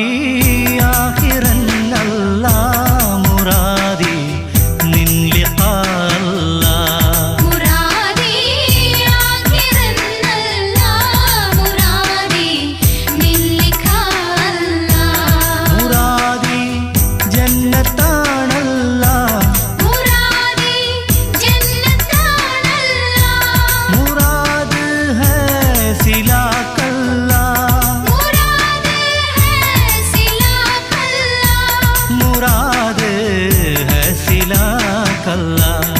முராதியாகிற love.